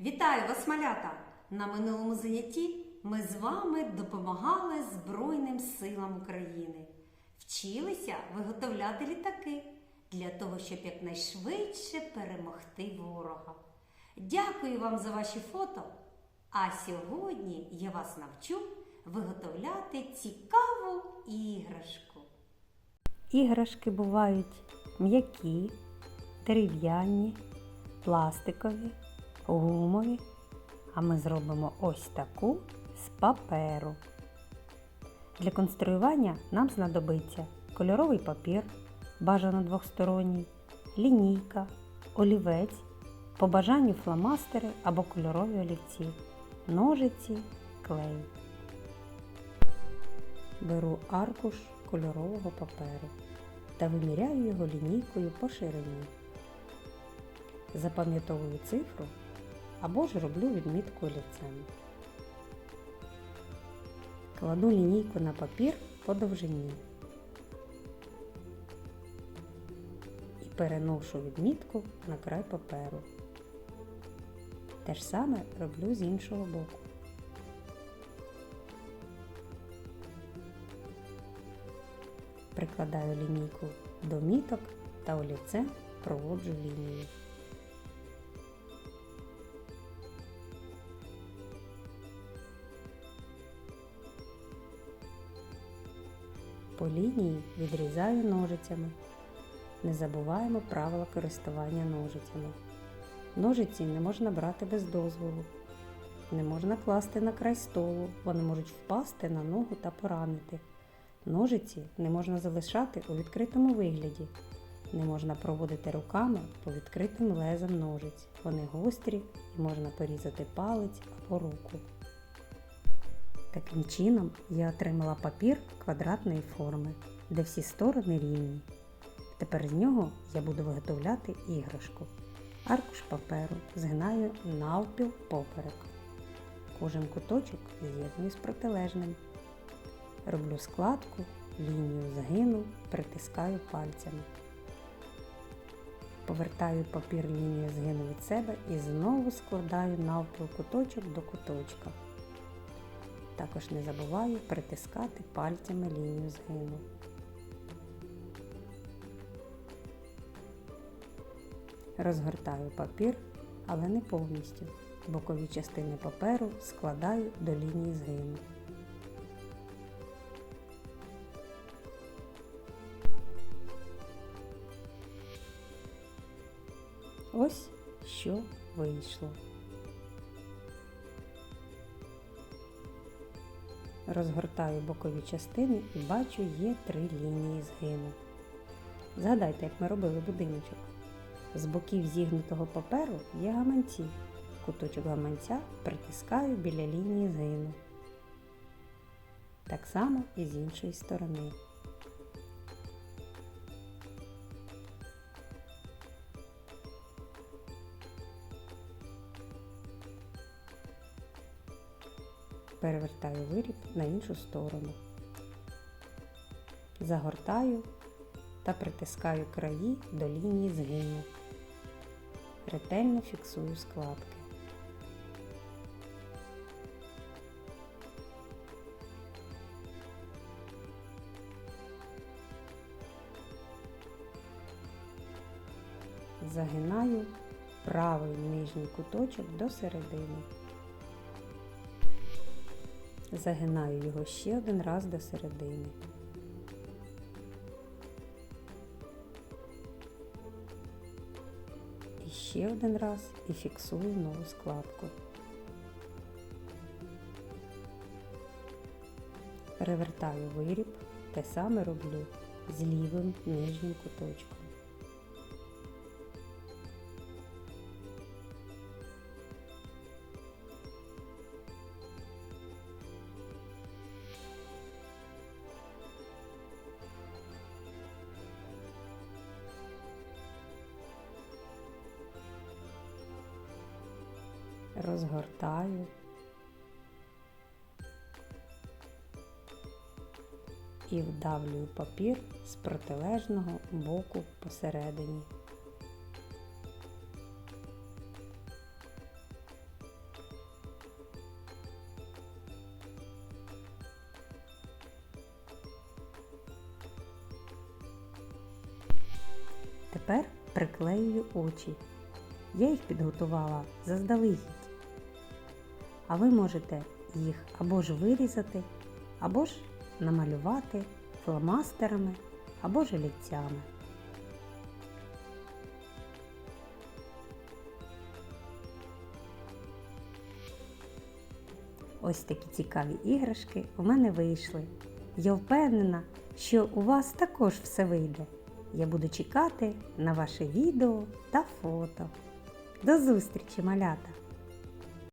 Вітаю вас, малята! На минулому занятті ми з вами допомагали Збройним силам України. Вчилися виготовляти літаки для того, щоб якнайшвидше перемогти ворога. Дякую вам за ваші фото. А сьогодні я вас навчу виготовляти цікаву іграшку. Іграшки бувають м'які, дерев'яні, пластикові, гумові. А ми зробимо ось таку з паперу. Для конструювання нам знадобиться кольоровий папір, бажано двохсторонній, лінійка, олівець, по бажанню фломастери або кольорові олівці, ножиці, клей. Беру аркуш кольорового паперу та виміряю його лінійкою по ширині. Запам'ятовую цифру або ж роблю відмітку олівцем. Кладу лінійку на папір по довжині і переношу відмітку на край паперу. Те ж саме роблю з іншого боку. Прикладаю лінійку до міток та олівцем проводжу лінію. По лінії відрізаю ножицями. Не забуваємо правила користування ножицями. Ножиці не можна брати без дозволу. Не можна класти на край столу, вони можуть впасти на ногу та поранити. Ножиці не можна залишати у відкритому вигляді. Не можна проводити руками по відкритим лезам ножиць. Вони гострі і можна порізати палець або руку. Таким чином я отримала папір квадратної форми, де всі сторони рівні. Тепер з нього я буду виготовляти іграшку. Аркуш паперу згинаю навпіл поперек. Кожен куточок з'єдную з протилежним. Роблю складку, лінію згину, притискаю пальцями. Повертаю папір лінію згину від себе і знову складаю навпіл куточок до куточка. Також не забуваю притискати пальцями лінію згину. Розгортаю папір, але не повністю. Бокові частини паперу складаю до лінії згину. Ось що вийшло. Розгортаю бокові частини і бачу є три лінії згину. Згадайте, як ми робили будиночок. З боків зігнутого паперу є гаманці. Куточок гаманця притискаю біля лінії згину. Так само і з іншої сторони. Перевертаю виріб на іншу сторону. Загортаю та притискаю краї до лінії згину. Ретельно фіксую складки. Загинаю правий нижній куточок до середини. Загинаю його ще один раз до середини. І ще один раз і фіксую нову складку. Перевертаю виріб, те саме роблю з лівим нижнім куточком. розгортаю і вдавлюю папір з протилежного боку посередині. Тепер приклеюю очі. Я їх підготувала заздалегідь. А ви можете їх або ж вирізати, або ж намалювати фломастерами, або ж. Ось такі цікаві іграшки у мене вийшли. Я впевнена, що у вас також все вийде. Я буду чекати на ваше відео та фото. До зустрічі, малята!